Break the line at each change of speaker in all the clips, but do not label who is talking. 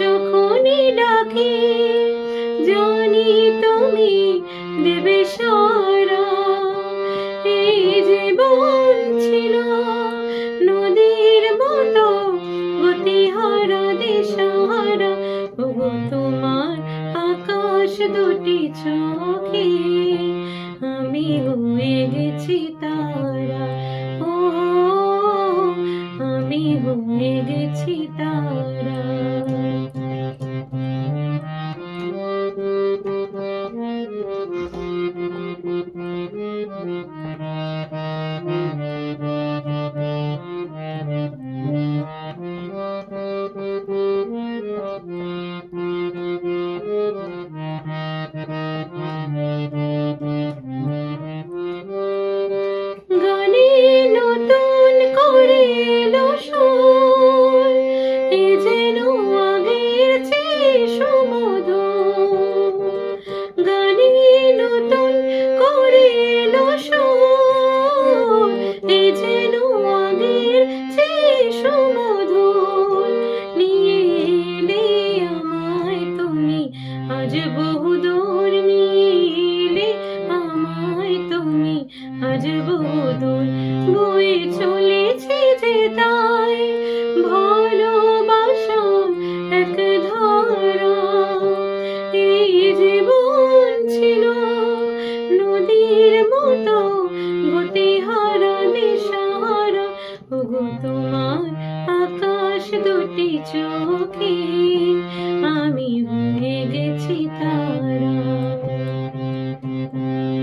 যখনই ডাকি, জানি তুমি দেবে সারা। এই জীবন ছিল নদীর মতো, গতিহারা দিশাহারা, ওগো তোমার আকাশ দুটি চোখে। আমি হয়ে গেছি তারা, ও, আমি হয়ে গেছি তারা। Thank you. আজ বহুদূর এলে আমায় তুমি, আজ বহুদূর বয়ে চলেছে যে তাই। ভালোবাসা এক ধারা, এই জীবন ছিল নদীর মতো গতিহারা দিশাহারা। ওগো তোমার আকাশ দুটি চোখে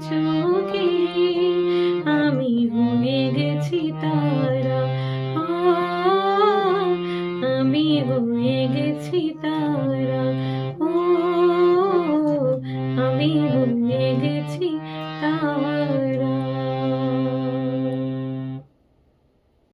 চোখে আমি হয়ে গেছি তারা